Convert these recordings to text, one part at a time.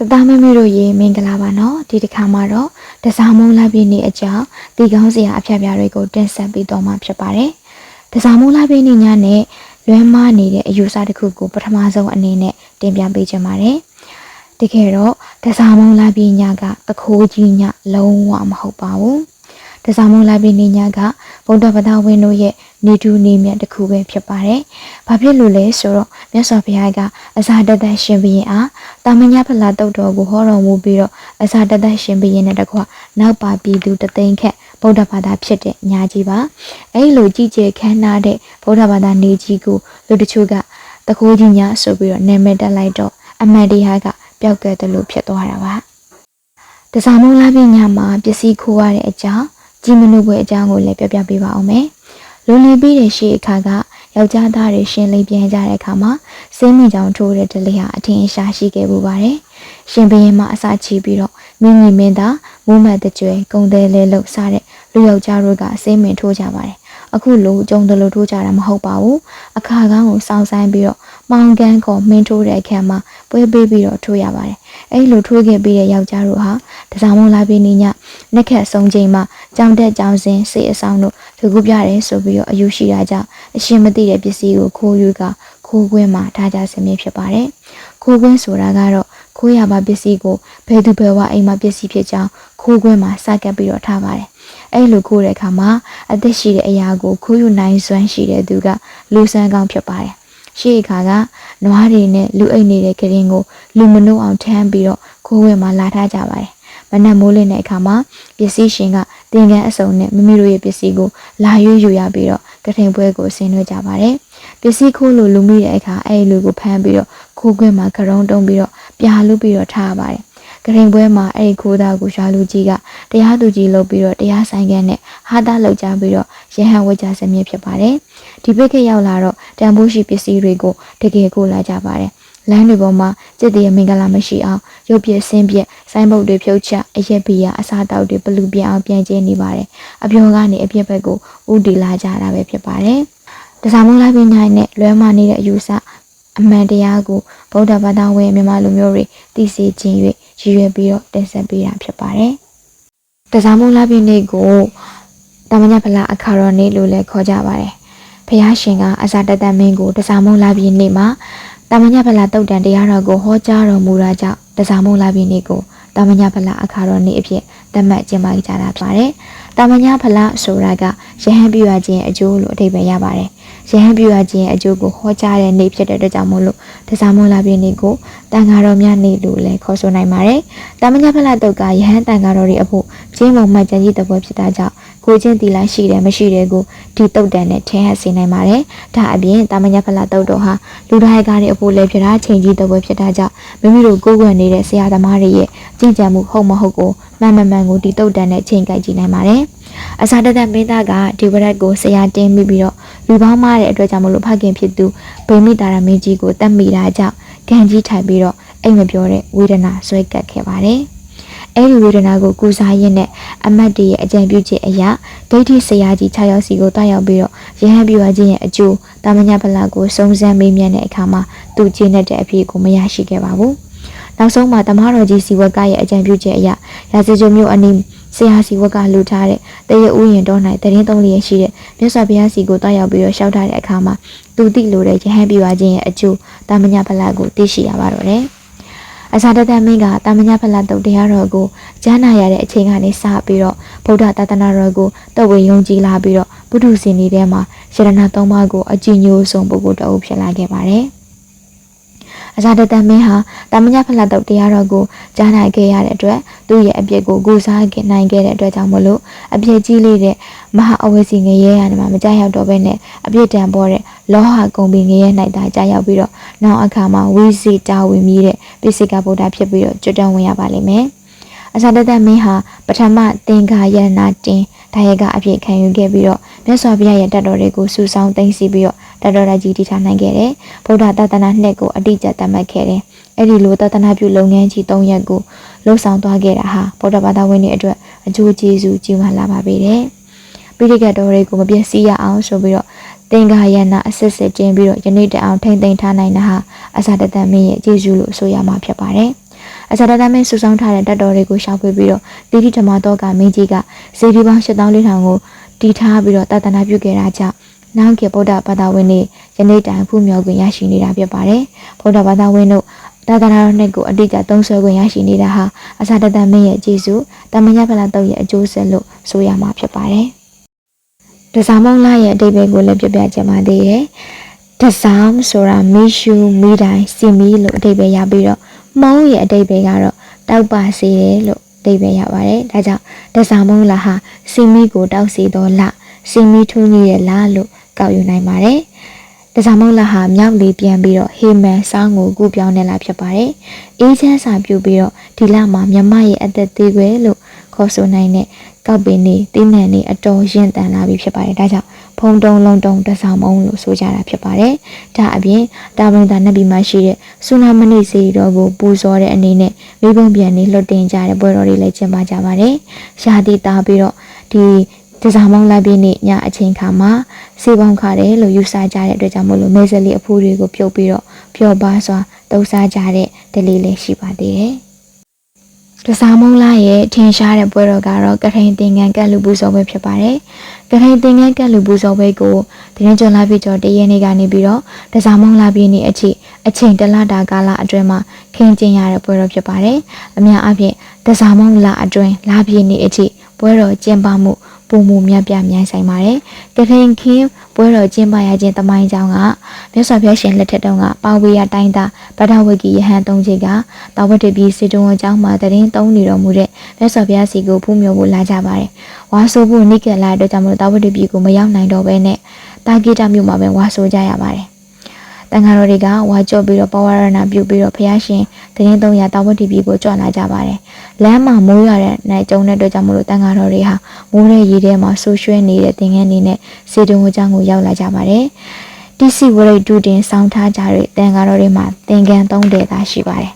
တသားမမေတို့ရေမင်္ဂလာပါနော်ဒီတစ်ခါမှာတော့တစားမုံလာပြည့်နေ့အကြောင်းဒီကောင်းစရာအဖျက်ပြားတွေကိုတင်ဆက်ပေးတော့မှာဖြစ်ပါတယ်တစားမုံလာပြည့်နေ့ညနဲ့လွမ်းမနေတဲ့အယူဆတစ်ခုကိုပထမဆုံးအနေနဲ့တင်ပြပေးချင်ပါတယ်တကယ်တော့တစားမုံလာပြည့်ညကတခိုးကြီးညလုံးဝမဟုတ်ပါဘူး တစားမုံလာပြည့်နေ့ညကဗုဒ္ဓဘာသာဝင်တို့ရဲ့နေတူနေမြတ်တစ်ခုပဲဖြစ်ပါတယ်။ဘာဖြစ်လို့လဲဆိုတော့မြတ်စွာဘုရားကအစာတသက်ရှင်ဘုရင်အားတာမညဖလာတုတ်တော်ကိုဟောတော်မူပြီးတော့အစာတသက်ရှင်ဘုရင်နဲ့တကွနောက်ပါပြည်သူတသိန်းခက်ဗုဒ္ဓဘာသာဖြစ်တဲ့ညာကြီးပါ။အဲဒီလိုကြည်ကျယ်ခမ်းနားတဲ့ဗုဒ္ဓဘာသာနေကြီးကိုလူတချို့ကတကိုးကြီးညာဆိုပြီးတော့နာမည်တက်လိုက်တော့အမှန်တရားကပျောက်ကဲတယ်လို့ဖြစ်သွားတာပါ။တစားမုံလာပြညမှာပစ္စည်းခိုးရတဲ့အကြောင်း ကြီးမနုပွဲအကြောင်းကိုလည်းပြောပြပေးပါအောင်မယ်။လွန်လည်ပြီးတဲ့ရှေ့အခါကယောက်ျားသားတွေရှင်းလင်းပြန်ကြတဲ့အခါမှာစိမ့်မိကြောင်ထိုးတဲ့ဒလေးဟာအထင်ရှားရှိခဲ့ပူပါတယ်။ရှင်ဘရင်မအစာချီပြီးတော့မိညီမင်းသားမူးမတ်တကြွယ်ကုံတယ်လဲလှုပ်စားတဲ့လူယောက်ျားတို့ကစိမ့်မင်ထိုးကြပါတယ်။အခုလိုကြုံတယ်လို့ထိုးကြတာမဟုတ်ပါဘူး။အခါကောင်းကိုစောင်းဆိုင်ပြီးတော့မောင်ကန်းကိုမင်းထိုးတဲ့အခါမှာပွဲပေးပြီးတော့ထိုးရပါတယ်။အဲဒီလိုထိုးခဲ့ပြီးတဲ့ယောက်ျားတို့ဟာတစားမုံလာပြီးနေညနှက်ခက်ဆုံးချိန်မှာ ကြောင်တက်ကြောင်စင်စေအဆောင်တို့သူကူပြတယ်ဆိုပြီးတော့အယူရှိတာကြောင့်အရှင်မသိတဲ့ပစ္စည်းကိုခိုးယူကခိုးခွင်းမှာထားကြစမြင်ဖြစ်ပါတယ်။ခိုးခွင်းဆိုတာကတော့ခိုးရပါပစ္စည်းကိုဘယ်သူဘယ်ဝအိမ်မှာပစ္စည်းဖြစ်ကြောင်းခိုးခွင်းမှာစကပ်ပြီးတော့ထားပါတယ်။အဲ့လိုခိုးတဲ့အခါမှာအသက်ရှိတဲ့အရာကိုခိုးယူနိုင်စွမ်းရှိတဲ့သူကလူဆန်းကောင်းဖြစ်ပါတယ်။ရှေ့အခါကနွားတွေနဲ့လူအိတ်နေတဲ့ကရင်ကိုလူမနှုတ်အောင်ထမ်းပြီးတော့ခိုးဝဲမှာလာထားကြပါတယ်။မနက်မိုးလင်းတဲ့အခါမှာပစ္စည်းရှင်ကတင်ကန်းအစုံနဲ့မိမိတို့ရဲ့ပစ္စည်းကိုလာရွေးယူရပြီးတော့ကထိန်ပွဲကိုဆင်းနွှဲကြပါတယ်။ပစ္စည်းခိုးလို့လူမိတဲ့အခါအဲ့ဒီလူကိုဖမ်းပြီးတော့ခိုးခွင့်မှာကရုံတုံးပြီးတော့ပြာလူပြီးတော့ထားရပါတယ်။ကထိန်ပွဲမှာအဲ့ဒီခိုးသားကိုရှာလူကြီးကတရားသူကြီးလုပ်ပြီးတော့တရားဆိုင်ကန်းနဲ့ဟာသားလောက်ကြပြီးတော့ရဟန်းဝတ်ကြစမြင့်ဖြစ်ပါတယ်။ဒီပိတ်ခရောက်လာတော့တန်ဖိုးရှိပစ္စည်းတွေကိုတကယ်ကိုလာကြပါတယ်။ လမ်းတွေပေါ်မှာစစ်တရေမင်္ဂလာမရှိအောင်ရုပ်ပြဆင်းပြဆိုင်းဘုတ်တွေဖြုတ်ချအရက်ဘီယာအစားတောက်တွေဘလူပြအောင်ပြန်ကျင်းနေပါတယ်အပြောကနေအပြစ်ဘက်ကိုဥတီလာကြတာပဲဖြစ်ပါတယ်တစားမုံလိုက်ပြီးနိုင်နဲ့လွဲမနေတဲ့အယူဆအမှန်တရားကိုဗုဒ္ဓဘာသာဝင်မြန်မာလူမျိုးတွေသိစေခြင်း၍ရည်ရွယ်ပြီးတော့တင်ဆက်ပေးတာဖြစ်ပါတယ်တစားမုံလိုက်ပြီးနေ့ကိုတမညဖလာအခါရောနေ့လို့လည်းခေါ်ကြပါတယ်ဖះရှင်ကအစာတတမင်းကိုတစားမုံလာပြီးနေ့မှာ တာမညဖလာတုတ်တန်တရားတော်ကိုဟောကြားတော်မူတာကြောင့်တစားမုံလာပြီးနေ့ကိုတာမညဖလာအခါတော်နေ့အဖြစ် သတ်မှတ်ကျင်းပကြတာဖြစ်ပါတယ်။တာမညဖလာဆိုတာကယဟန်ပြရခြင်းအကျိုးလို့အဓိပ္ပာယ်ရပါတယ်။ယဟန်ပြရခြင်းအကျိုးကိုဟောကြားတဲ့နေ့ဖြစ်တဲ့အတွက်ကြောင့်မို့လို့တစားမုံလာပြီးနေ့ကိုတန်ဃာတော်များနေ့လို့လည်းခေါ်ဆိုနိုင်ပါတယ်။တာမညဖလာတုတ်ကယဟန်တန်ဃာတော်တွေအဖို့ကျင်းမုံမှတ်ကြကြီးတပွဲဖြစ်တာကြောင့်ကိုချင်းတီလိုက်ရှိတယ်မရှိတယ်ကိုဒီတုတ်တန်နဲ့ထင်ဟပ်စေနိုင်ပါတယ်။ဒါအပြင်တာမညဖလာတုတ်တော်ဟာလူတိုင်းကားတွေအဖို့လည်းဖြစ်တာချိန်ကြီးတပွဲဖြစ်တာကြောင့်မိမိတို့ကိုယ်ကွယ်နေတဲ့ဆရာသမားတွေရဲ့ကြည်ကြံမှုဟုတ်မဟုတ်ကို မှန်မှန်မှန်ကိုဒီတုတ်တန်နဲ့ချိန်ကြိုက်ကြည့်နိုင်ပါတယ်။အစာတသက်မင်းသားကဒီဝရက်ကိုဆရာတင်းမိပြီးတော့လူပေါင်းမားတဲ့အတွက်ကြောင့်မလို့ဖခင်ဖြစ်သူဗိမိတာရမင်းကြီးကိုတတ်မိတာကြောင့်ဂန်ကြီးထိုင်ပြီးတော့အိမ်မပြောတဲ့ဝေဒနာဆွဲကပ်ခဲ့ပါတယ်။အဲ့ဒီဝေဒနာကိုကုစားရင်းနဲ့အမတ်တရဲ့အကြံပြုချက်အရာဒိဋ္ဌိဆရာကြီး6ယောက်စီကိုတွားရောက်ပြီးတော့ရဟန်းပြုအပ်ခြင်းရဲ့အကျိုးတာမညဖလာကိုစုံစမ်းမေးမြန်းတဲ့အခါမှာသူကျင်းတဲ့အဖြစ်ကိုမရရှိခဲ့ပါဘူး။ နောက်ဆုံးမှာတမတော်ကြီးစီဝက်ကရဲ့အကြံပြုချက်အရာရာဇဂျုံမျိုးအနီးဆရာစီဝက်ကလှူထားတဲ့တရဥယျင်တော်၌တရင်သုံးလျက်ရှိတဲ့မြတ်စွာဘုရားစီကိုတွားရောက်ပြီးတော့ရှောက်ထားတဲ့အခါမှာသူတိလိုတဲ့ရဟန်းပြုအပ်ခြင်းရဲ့အကျိုးတာမညဖလာကိုသိရှိရပါတော့တယ်။အစာတသက်မင်းကတာမညဖလာတုတ်တရားတော်ကိုကြားနာရတဲ့အချိန်ကနေစပြီးတော့ဗုဒ္ဓသာသနာတော်ကိုတော်ဝေယုံကြည်လာပြီးတော့ဘုဒ္ဓဆင်နေထဲမှာရတနာသုံးပါးကိုအကြည်ညိုဆုံးပုဂ္ဂိုလ်တအုပ်ဖြစ်လာခဲ့ပါတယ်။ အစာတသက်မင်းဟာတာမညဖလာတုတ်တရားတော်ကိုကြားနာခဲ့ရတဲ့အတွက်သူ့ရဲ့အပြစ်ကိုကိုစားခဲ့နိုင်ခဲ့တဲ့အတွက်ကြောင့်မလို့အပြစ်ကြီးလေးတဲ့မဟာအဝိစီငရဲရနေမှာမကြောက်ရောက်တော့ဘဲနဲ့အပြစ်တံပေါ်တဲ့လောဟကုံပင်ငရဲ၌သာကြာရောက်ပြီးတော့နောက်အခါမှာဝိစီတာဝင်မြည်တဲ့ပိစိကဗုဒ္ဓဖြစ်ပြီးတော့ကျွတ်တန်းဝင်ရပါလိမ့်မယ်။အစာတသက်မင်းဟာပထမသင်္ကာယရနာတင်ဒါရကအပြည့်ခံယူခဲ့ပြီးတော့ မြတ်စွာဘုရားရဲ့တတ်တော်တွေကိုစူဆောင်းသိသိပြီးတော့တတ်တော်ရကြီးတည်ထားနိုင်ခဲ့တယ်။ဗုဒ္ဓသာသနာနှစ်ကိုအတိအကျသတ်မှတ်ခဲ့တယ်။အဲ့ဒီလိုသာသနာပြုလုပ်ငန်းကြီး၃ရပ်ကိုလှုပ်ဆောင်သွားခဲ့တာဟာဗုဒ္ဓဘာသာဝင်တွေအတွက်အကျိုးကျေးဇူးကြီးမားလာပါပေတယ်။ပိဋကတ်တော်တွေကိုမပြည့်စည်ရအောင်ဆိုပြီးတော့သင်္ကာယနာအစစ်စစ်ကျင်းပြီးတော့ယနေ့တအောင်ထိမ့်သိမ်းထားနိုင်တာဟာအစာတသက်မင်းရဲ့ကျေးဇူးလို့ဆိုရမှာဖြစ်ပါတယ်။အစာတတမင်းစုဆောင်းထားတဲ့တပ်တော်တွေကိုရှောက်ဖွေပြီးတော့တိတိဓမ္မတော်ကမင်းကြီးကဇေဒီပေါင်း8400ကို တီထားပြီးတော့တသနာပြုခဲ့တာကြောင့်နောက်ခေတ်ဗုဒ္ဓဘာသာဝင်တွေယနေ့တိုင်ဖူးမြော်ခွင့်ရရှိနေတာဖြစ်ပါတယ်ဗုဒ္ဓဘာသာဝင်တို့သာသနာတော်နဲ့ကိုအတိအကျသုံးဆွဲခွင့်ရရှိနေတာဟာအစာတတမင်းရဲ့ကျေးဇူးတမညဖလာတော့ရဲ့အကျိုးဆက်လို့ဆိုရမှာဖြစ်ပါတယ်။တစားမောင်းလာရဲ့အတိတ်ဘယ်ကိုလည်းပြပြချင်ပါသေးတယ်။တစားဆိုတာမီရှူမီတိုင်းစီမီလို့အတိတ်ပဲရပြီးတော့မုံရဲ့အတိတ်ပဲကတော့တောက်ပါစေတယ်လို့ အတိတ်ပဲရပါတယ်။ဒါကြောင့်တစားမုံလာဟာစီမီကိုတောက်စီတော့လစီမီထူးကြီးရဲ့လလို့ကောက်ယူနိုင်ပါတယ်။တစားမုံလာဟာမြောက်လေးပြန်ပြီးတော့ဟေမန်စောင်းကိုကူပြောင်းနေလာဖြစ်ပါတယ်။အေးချမ်းစာပြုပြီးတော့ဒီလမှာမြမရဲ့အသက်သေးွယ်လို့ခေါ်ဆိုနိုင်တဲ့ ကောက်ပင်နေတင်းနံနေအတော်ရင့်တန်လာပြီဖြစ်ပါတယ်။ဒါကြောင့်ဖုံတုံလုံးတုံတစားမုံလို့ဆိုကြတာဖြစ်ပါတယ်။ဒါအပြင်တာဝန်တာနတ်ပြည်မှာရှိတဲ့ဆူနာမဏိစီတော်ကိုပူဇော်တဲ့အနေနဲ့မိဘုံပြန်နေလွတ်တင်ကြတဲ့ပွဲတော်တွေလည်းကျင်းပကြပါတယ်။ရှားတိတာပြီးတော့ဒီတစားမောင်းလိုက်ပြီးနေ့ညအချိန်ခါမှာစေပေါင်းခါတယ်လို့ယူဆကြတဲ့အတွက်ကြောင့်မို့လို့မဲစလီအဖိုးတွေကိုပြုတ်ပြီးတော့ပျော်ပါစွာတုံးစားကြတဲ့ဒလေးလေးရှိပါသေးတယ်။ တစားမုံလာရဲ့ထင်ရှားတဲ့ပွဲတော်ကတော့ကထိန်တင်ငန်းကတ်လူပူဇော်ပွဲဖြစ်ပါတယ်။ကထိန်တင်ငန်းကတ်လူပူဇော်ပွဲကိုတင်းကျွန်းလာပြီးတော့တရက်နေ့ကနေပြီးတော့တစားမုံလာပြီးနေ့အထိအချိန်တလတာကာလအတွင်းမှာခင်းကျင်းရတဲ့ပွဲတော်ဖြစ်ပါတယ်။အများအားဖြင့်တစားမုံလာအတွင်းလာပြီးနေ့အထိပွဲတော်ကျင်းပမှု ပုံမှုမြတ်ပြမြိုင်ဆိုင်ပါတယ်။ကထိန်ခင်းပွဲတော်ကျင်းပရခြင်းတမိုင်းကြောင်းကမြတ်စွာဘုရားရှင်လက်ထက်တုန်းကပါဝေယတိုင်းသားဗဒ္ဒဝဂီယဟန်သုံးချေကတာဝတ္တပြည်စေတုံအကြောင်းမှာတရင်သုံးနေတော်မူတဲ့မြတ်စွာဘုရားစီကိုဖူးမြော်ဖို့လာကြပါတယ်။ဝါဆိုဖို့နိကလာအတွက်ကြောင့်မလို့တာဝတ္တပြည်ကိုမရောက်နိုင်တော့ဘဲနဲ့တာဂိတမြို့မှာပဲဝါဆိုကြရပါတယ်။ တန်ဃာတော်တွေကဝါကြော့ပြီးတော့ပဝရဏပြုပြီးတော့ဘုရားရှင်တရင်သုံးရတာဝတ္တပြည်ကိုကြွလာကြပါတယ်။လမ်းမှာမိုးရတဲ့နိုင်ကျုံတဲ့အတွက်ကြောင့်မလို့တန်ဃာတော်တွေဟာမိုးတဲ့ရေထဲမှာဆူရွှဲနေတဲ့သင်္ကန်းနေနဲ့စေတုံဝကျောင်းကိုရောက်လာကြပါတယ်။တိစီဝရိတ်ဒုတင်ဆောင်းထားကြတဲ့တန်ဃာတော်တွေမှာသင်္ကန်းသုံးတဲ့သားရှိပါတယ်။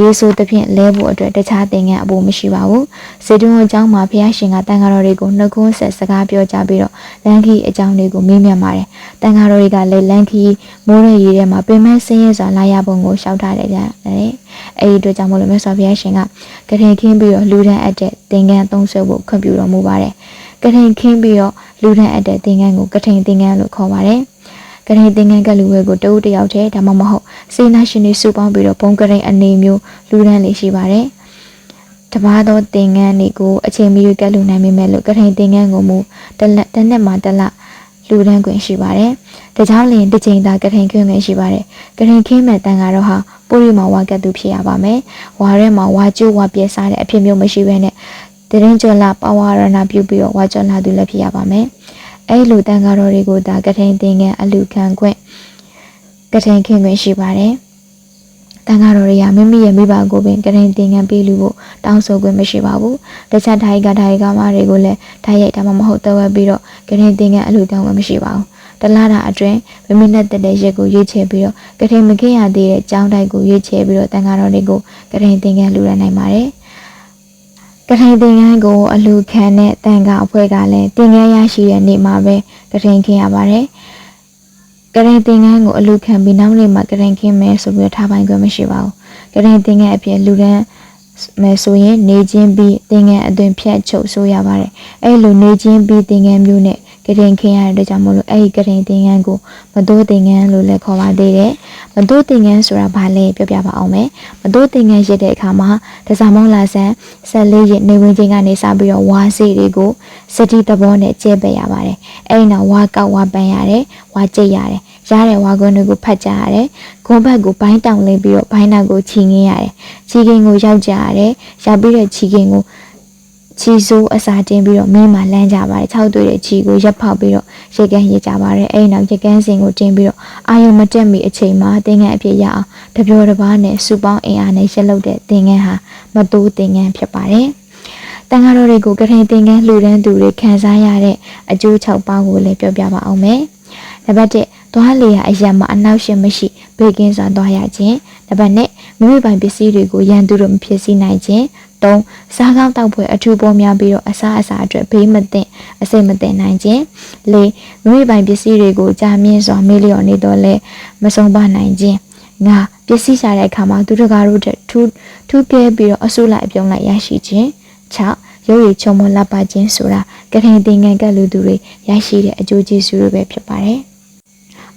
ယေဆိုသဖြင့်လဲဖို့အတွက်တခြားသင်္ကန်းအဖို့မရှိပါဘူး။စေတုံအကြောင်းမှာဘုရားရှင်ကတန်ဃာတော်တွေကိုနှုတ်ခွန်းဆက်စကားပြောကြပြီးတော့လန်ခီအကြောင်းတွေကိုမေးမြန်းပါတယ်။တန်ဃာတော်တွေကလည်းလန်ခီမိုးရရေထဲမှာပင်မဆင်းရဲစွာလာရပုံကိုရှောက်ထားတယ်ကြတယ်။အဲဒီအတွက်ကြောင့်မို့လို့မြတ်စွာဘုရားရှင်ကကထင်ခင်းပြီးတော့လူဒန်းအပ်တဲ့သင်္ကန်းသုံးဆွဲဖို့ခွင့်ပြုတော်မူပါတယ်။ကထင်ခင်းပြီးတော့လူဒန်းအပ်တဲ့သင်္ကန်းကိုကထင်သင်္ကန်းလို့ခေါ်ပါတယ်။ ကရင်သင်္ကန်းကလူဝဲကိုတဦးတယောက်တည်းဒါမှမဟုတ်စေနာရှင်တွေစုပေါင်းပြီးတော့ဘုံကရင်အနေမျိုးလူဒန်းလေးရှိပါတယ်။တပါးသောသင်္ကန်းတွေကိုအချိန်မီကလူနိုင်မိမဲ့လို့ကရင်သင်္ကန်းကိုမူတလက်တစ်နှစ်မှတစ်လလူဒန်းခွင့်ရှိပါတယ်။ဒါကြောင့်လင်တစ်ချိန်သာကရင်ခွင့်ခွင့်ရှိပါတယ်။ကရင်ခင်းမဲ့တန်ကတော့ဟာပိုရီမှာဝါကတ်သူဖြစ်ရပါမယ်။ဝါထဲမှာဝါကျိုးဝါပြဲစားတဲ့အဖြစ်မျိုးမရှိဘဲနဲ့တရင်ကျော်လာပဝရဏပြုပြီးတော့ဝါကျော်လာသူလည်းဖြစ်ရပါမယ်။ အဲ့လိုတန်ဃာတော်တွေကိုဒါကထိန်သင်္ကန်းအလူခံခွင့်ကထိန်ခင်ခွင့်ရှိပါတယ်တန်ဃာတော်တွေကမိမိရဲ့မိဘကိုပင်ကထိန်သင်္ကန်းပေးလူဖို့တောင်းဆိုခွင့်မရှိပါဘူးတခြားဓာယိကဓာယိကမတွေကိုလည်းဓာယိတ်ဒါမှမဟုတ်တဝက်ပြီးတော့ကထိန်သင်္ကန်းအလူခံခွင့်မရှိပါဘူးတလားတာအတွင်းမိမိနဲ့တက်တဲ့ရက်ကိုရွေးချယ်ပြီးတော့ကထိန်မခင်ရသေးတဲ့ကျောင်းတိုက်ကိုရွေးချယ်ပြီးတော့တန်ဃာတော်တွေကိုကထိန်သင်္ကန်းလူရနိုင်ပါတယ် ကထိန်သင်္ကန်းကိုအလူခံတဲ့တန်ခါအဖွဲ့ကလည်းသင်္ကန်းရရှိတဲ့နေ့မှာပဲကထိန်ခင်းရပါတယ်။ကထိန်သင်္ကန်းကိုအလူခံပြီးနောက်နေ့မှာကထိန်ခင်းမယ်ဆိုပြီးထားပိုင်းခွင့်မရှိပါဘူး။ကထိန်သင်္ကန်းအပြင်လူတန်းမယ်ဆိုရင်နေချင်းပြီးသင်္ကန်းအသွင်ဖြတ်ချုပ်ဆိုရပါတယ်။အဲလိုနေချင်းပြီးသင်္ကန်းမျိုးနဲ့ ကရင်ခင်းရတဲ့အတွက်ကြောင့်မို့လို့အဲ့ဒီကရင်သင်္ကန်းကိုမတိုးသင်္ကန်းလို့လည်းခေါ်ပါသေးတယ်။မတိုးသင်္ကန်းဆိုတာဘာလဲပြောပြပါအောင်မယ်။မတိုးသင်္ကန်းရတဲ့အခါမှာတစားမုံလာဆန်14ရက်နေဝင်ချင်းကနေစပြီးတော့ဝါစီတွေကိုစတိတဘောနဲ့ကျဲပယ်ရပါတယ်။အဲ့ဒီနောက်ဝါကောက်ဝါပန်းရတယ်။ဝါကျိတ်ရတယ်။ရတဲ့ဝါကွန်းတွေကိုဖတ်ကြရတယ်။ဂုံးဘက်ကိုဘိုင်းတောင်လေးပြီးတော့ဘိုင်းနောက်ကိုချီငင်းရတယ်။ချီကင်ကိုရောက်ကြရတယ်။ရောက်ပြီးတော့ချီကင်ကို ချီဆိုးအစာတင်ပြီးတော့မင်းမှလမ်းကြပါတယ်၆တွေ့တဲ့ချီကိုရက်ဖောက်ပြီးတော့ရေကန်ရကြပါတယ်အဲ့နောက်ရေကန်စင်ကိုတင်ပြီးတော့အာယုံမတက်မီအချိန်မှာသင်္ကန်းအပြည့်ရအောင်တပြောတစ်ပါးနဲ့စူပေါင်းအင်အားနဲ့ရက်လုတ်တဲ့သင်္ကန်းဟာမတိုးသင်္ကန်းဖြစ်ပါတယ်တန်ဃာတော်တွေကိုကထင်သင်္ကန်းလှူဒန်းသူတွေခံစားရတဲ့အကျိုး၆ပါးကိုလည်းပြောပြပါအောင်မယ်နံပါတ်1သွားလေရာအရာမှာအနောက်ရှင်မရှိဘေကင်းစွာသွားရခြင်းနံပါတ်2မိမိပိုင်ပစ္စည်းတွေကိုရန်သူတို့မဖြစ်စီနိုင်ခြင်း 3စားကောင်းတောက်ဖွယ်အထူးပေါ်များပြီးတော့အစားအစာအတွက်ဘေးမသင့်အစိတ်မသင့်နိုင်ခြင်း4မိမိပိုင်ပစ္စည်းတွေကိုကြာမြင့်စွာမေးလျော်နေတော့လဲမဆုံးပါနိုင်ခြင်း5ပပစ္စည်းရှာတဲ့အခါမှာသူတကာတို့တဲ့ထူးထူးကဲပြီးတော့အဆုလိုက်အပြုံးလိုက်ရရှိခြင်း6ရုပ်ရည်ချုံမလက်ပါခြင်းဆိုတာကထိန်သင်္ကန်းကလူသူတွေရရှိတဲ့အကျိုးကျေးဇူးတွေပဲဖြစ်ပါတယ်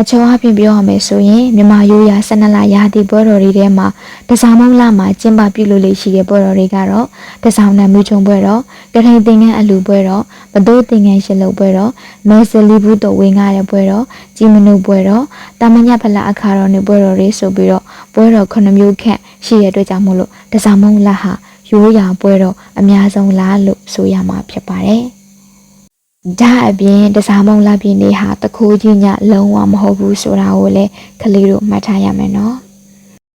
အချောအပြင်ပြောရမယ်ဆိုရင်မြန်မာရိုးရာ12လရာသီပွဲတော်တွေထဲမှာတစားမုံလမှာကျင်းပပြုလုပ်လေရှိတဲ့ပွဲတော်တွေကတော့တစားနံမျိုးချုံပွဲတော်ကထိန်သင်္ကန်းအလူပွဲတော်မတိုးသင်္ကန်းရှစ်လုပ်ပွဲတော်မဲစလီဘူးတော်ဝင်ကားတဲ့ပွဲတော်ကြီးမနုပွဲတော်တာမညဖလာအခါတော်နေပွဲတော်တွေဆိုပြီးတော့ပွဲတော်ခုနှစ်မျိုးခန့်ရှိတဲ့အတွက်ကြောင့်မို့လို့တစားမုံလဟာရိုးရာပွဲတော်အများဆုံးလားလို့ဆိုရမှာဖြစ်ပါတယ် ဒါအပြင်တစားမုံလပြည့်နေ့ဟာတခိုးကြီးညလုံးဝမဟုတ်ဘူးဆိုတာကိုလည်းကလေးတို့မှတ်ထားရမယ်နော်